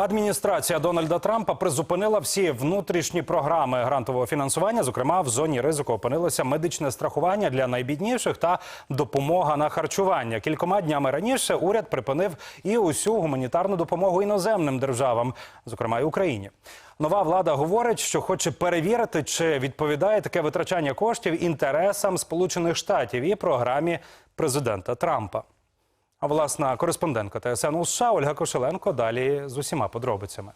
Адміністрація Дональда Трампа призупинила всі внутрішні програми грантового фінансування. Зокрема, в зоні ризику опинилося медичне страхування для найбідніших та допомога на харчування. Кількома днями раніше уряд припинив і усю гуманітарну допомогу іноземним державам, зокрема й Україні. Нова влада говорить, що хоче перевірити, чи відповідає таке витрачання коштів інтересам Сполучених Штатів і програмі президента Трампа. А власна кореспондентка ТСН у США Ольга Кошеленко далі з усіма подробицями.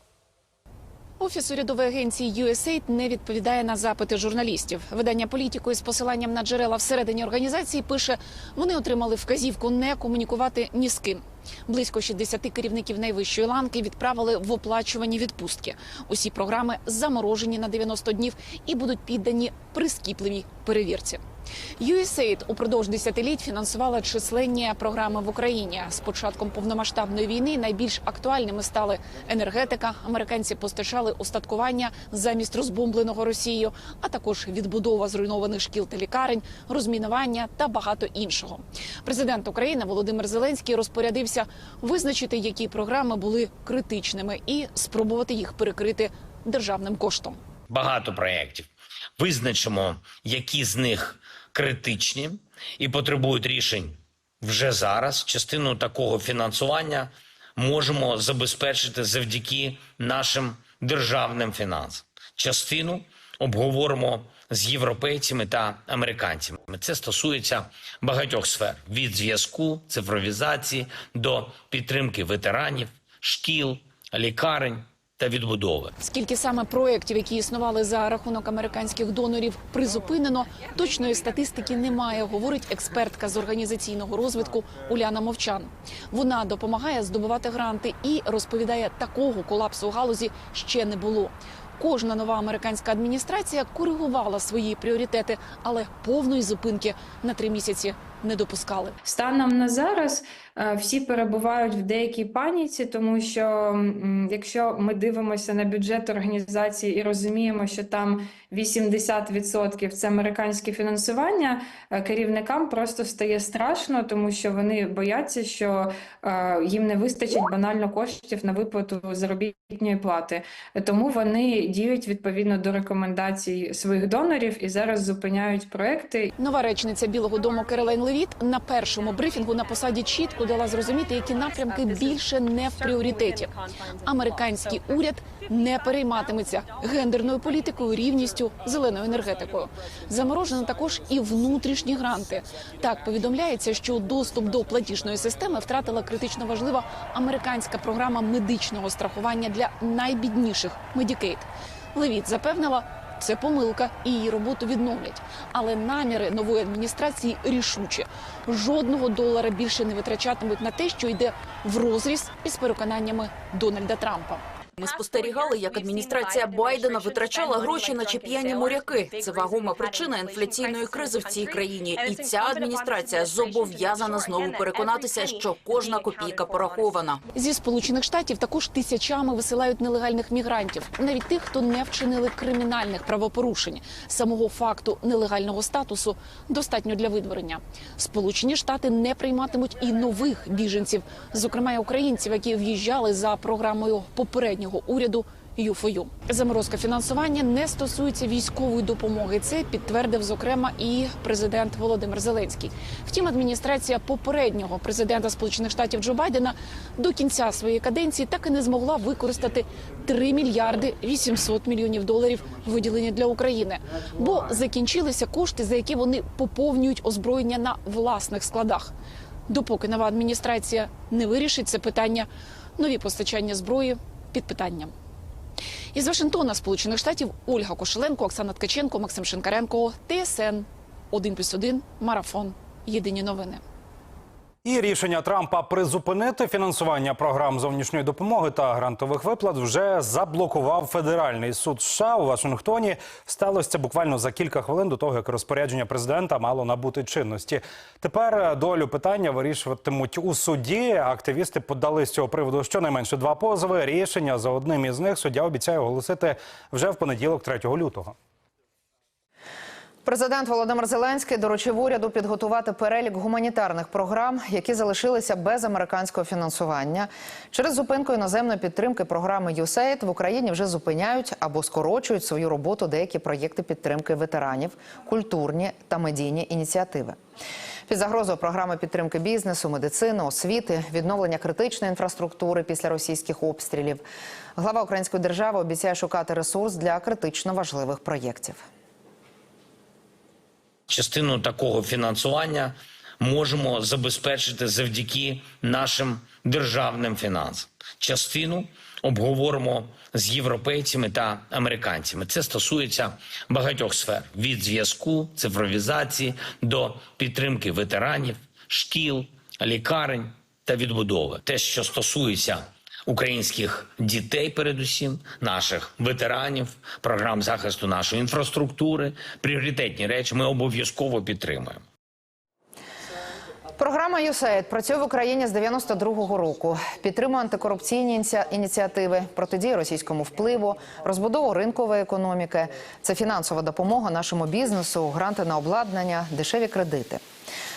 Офіс урядової агенції USAID не відповідає на запити журналістів. Видання політику із посиланням на джерела всередині організації пише, вони отримали вказівку не комунікувати ні з ким. Близько 60 керівників найвищої ланки відправили в оплачувані відпустки. Усі програми заморожені на 90 днів і будуть піддані прискіпливій перевірці. USAID упродовж десятиліть фінансувала численні програми в Україні. З початком повномасштабної війни найбільш актуальними стали енергетика. Американці постачали устаткування замість розбомбленого Росією, а також відбудова зруйнованих шкіл та лікарень, розмінування та багато іншого. Президент України Володимир Зеленський розпорядився визначити, які програми були критичними, і спробувати їх перекрити державним коштом. багато проєктів. Визначимо, які з них критичні і потребують рішень вже зараз. Частину такого фінансування можемо забезпечити завдяки нашим державним фінансам. Частину обговоримо з європейцями та американцями. Це стосується багатьох сфер: від зв'язку, цифровізації до підтримки ветеранів, шкіл, лікарень та відбудови. Скільки саме проєктів, які існували за рахунок американських донорів, призупинено, точної статистики немає, говорить експертка з організаційного розвитку Уляна Мовчан. Вона допомагає здобувати гранти і розповідає, такого колапсу галузі ще не було. Кожна нова американська адміністрація коригувала свої пріоритети, але повної зупинки на три місяці не допускали. Станом на зараз е, всі перебувають в деякій паніці, тому що якщо ми дивимося на бюджет організації і розуміємо, що там 80% це американське фінансування, е, керівникам просто стає страшно, тому що вони бояться, що е, їм не вистачить банально коштів на виплату заробітної плати. Тому вони діють відповідно до рекомендацій своїх донорів і зараз зупиняють проекти Нова речниця Білого Дому Керолайн Левіт на першому брифінгу на посаді чітко дала зрозуміти, які напрямки більше не в пріоритеті. Американський уряд не перейматиметься гендерною політикою, рівністю, зеленою енергетикою. Заморожено також і внутрішні гранти. Так повідомляється, що доступ до платіжної системи втратила критично важлива американська програма медичного страхування для найбідніших Medicaid. Левіт запевнила. Це помилка, і її роботу відновлять. Але наміри нової адміністрації рішучі. Жодного долара більше не витрачатимуть на те, що йде в розріз із переконаннями Дональда Трампа. Ми спостерігали, як адміністрація Байдена витрачала гроші на чіп'яні моряки. Це вагома причина інфляційної кризи в цій країні. І ця адміністрація зобов'язана знову переконатися, що кожна копійка порахована. Зі сполучених штатів також тисячами висилають нелегальних мігрантів, навіть тих, хто не вчинили кримінальних правопорушень. Самого факту нелегального статусу достатньо для видворення. Сполучені Штати не прийматимуть і нових біженців, зокрема українців, які в'їжджали за програмою попереднього уряду. ЮФОЮ. заморозка фінансування не стосується військової допомоги. Це підтвердив зокрема і президент Володимир Зеленський. Втім, адміністрація попереднього президента Сполучених Штатів Джо Байдена до кінця своєї каденції так і не змогла використати 3 мільярди 800 мільйонів доларів виділені для України, бо закінчилися кошти, за які вони поповнюють озброєння на власних складах. Допоки нова адміністрація не вирішить це питання, нові постачання зброї під питанням. Із Вашингтона, Сполучених Штатів, Ольга Кошеленко, Оксана Ткаченко, Максим Шинкаренко, ТСН 1+,1, Марафон. Єдині новини. І рішення Трампа призупинити фінансування програм зовнішньої допомоги та грантових виплат вже заблокував федеральний суд США у Вашингтоні. Сталося буквально за кілька хвилин до того, як розпорядження президента мало набути чинності. Тепер долю питання вирішуватимуть у суді. Активісти подали з цього приводу щонайменше два позови. Рішення за одним із них суддя обіцяє оголосити вже в понеділок, 3 лютого. Президент Володимир Зеленський доручив уряду підготувати перелік гуманітарних програм, які залишилися без американського фінансування. Через зупинку іноземної підтримки програми USAID в Україні вже зупиняють або скорочують свою роботу деякі проєкти підтримки ветеранів, культурні та медійні ініціативи. Під загрозою програми підтримки бізнесу, медицини, освіти, відновлення критичної інфраструктури після російських обстрілів. Глава української держави обіцяє шукати ресурс для критично важливих проєктів. Частину такого фінансування можемо забезпечити завдяки нашим державним фінансам. Частину обговоримо з європейцями та американцями. Це стосується багатьох сфер: від зв'язку, цифровізації до підтримки ветеранів, шкіл, лікарень та відбудови. Те, що стосується українських дітей, передусім, наших ветеранів, програм захисту нашої інфраструктури, пріоритетні речі ми обов'язково підтримуємо. Програма USAID працює в Україні з 92-го року. Підтримує антикорупційні ініціативи, протидіє російському впливу, розбудову ринкової економіки. Це фінансова допомога нашому бізнесу, гранти на обладнання, дешеві кредити.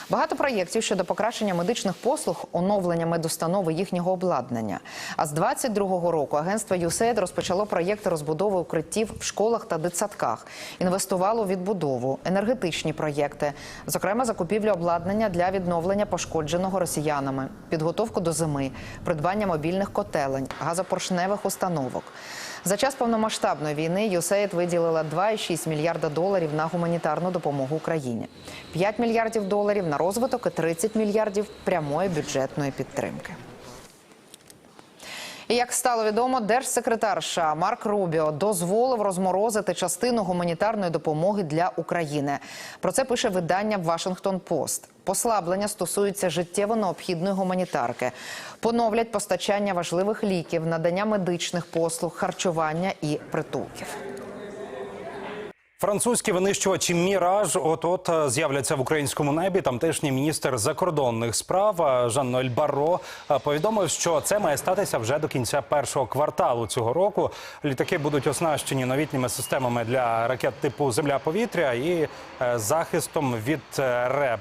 Багато проєктів щодо покращення медичних послуг, оновлення медустанови їхнього обладнання. А з 22-го року агентство USAID розпочало проєкти розбудови укриттів в школах та дитсадках, інвестувало у відбудову, енергетичні проєкти, зокрема закупівлю обладнання для відновлення пошкодженого росіянами, підготовку до зими, придбання мобільних котелень, газопоршневих установок. За час повномасштабної війни USAID виділила 2,6 мільярда доларів на гуманітарну допомогу Україні, 5 мільярдів доларів на розвиток і 30 мільярдів прямої бюджетної підтримки. Як стало відомо, держсекретар США Марк Рубіо дозволив розморозити частину гуманітарної допомоги для України. Про це пише видання Вашингтон Пост. Послаблення стосуються життєво необхідної гуманітарки, поновлять постачання важливих ліків, надання медичних послуг, харчування і притулків. Французькі винищувачі Міраж от-от е, з'являться в українському небі. Тамтешній міністр закордонних справ е, Жан Ноль Барро е, повідомив, що це має статися вже до кінця першого кварталу цього року. Літаки будуть оснащені новітніми системами для ракет типу Земля-повітря і е, захистом від РЕБ.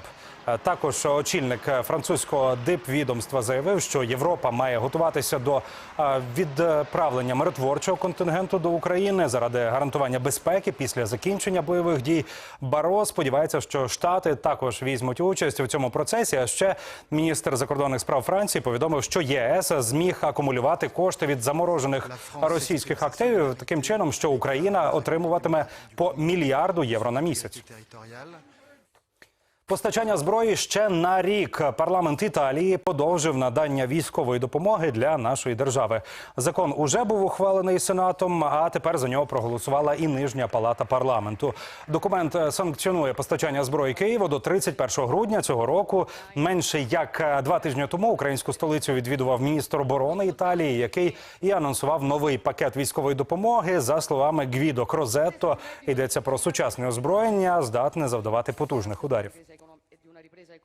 Е, Також очільник е, французького дипвідомства заявив, що Європа має готуватися до е, відправлення миротворчого контингенту до України заради гарантування безпеки після закінчення бойових дій. Баро сподівається, що Штати також візьмуть участь у цьому процесі. А ще міністр закордонних справ Франції повідомив, що єС зміг акумулювати кошти від заморожених російських активів таким чином, що Україна отримуватиме по мільярду євро на місяць. Постачання зброї ще на рік. Парламент Італії подовжив надання військової допомоги для нашої держави. Закон уже був ухвалений сенатом, а тепер за нього проголосувала і нижня палата парламенту. Документ е, санкціонує постачання зброї Києву до 31 грудня цього року. Менше як е, два тижні тому українську столицю відвідував міністр оборони Італії, який і анонсував новий пакет військової допомоги. За словами Гвідо Крозетто, йдеться про сучасне озброєння, здатне завдавати потужних ударів. ripresa economica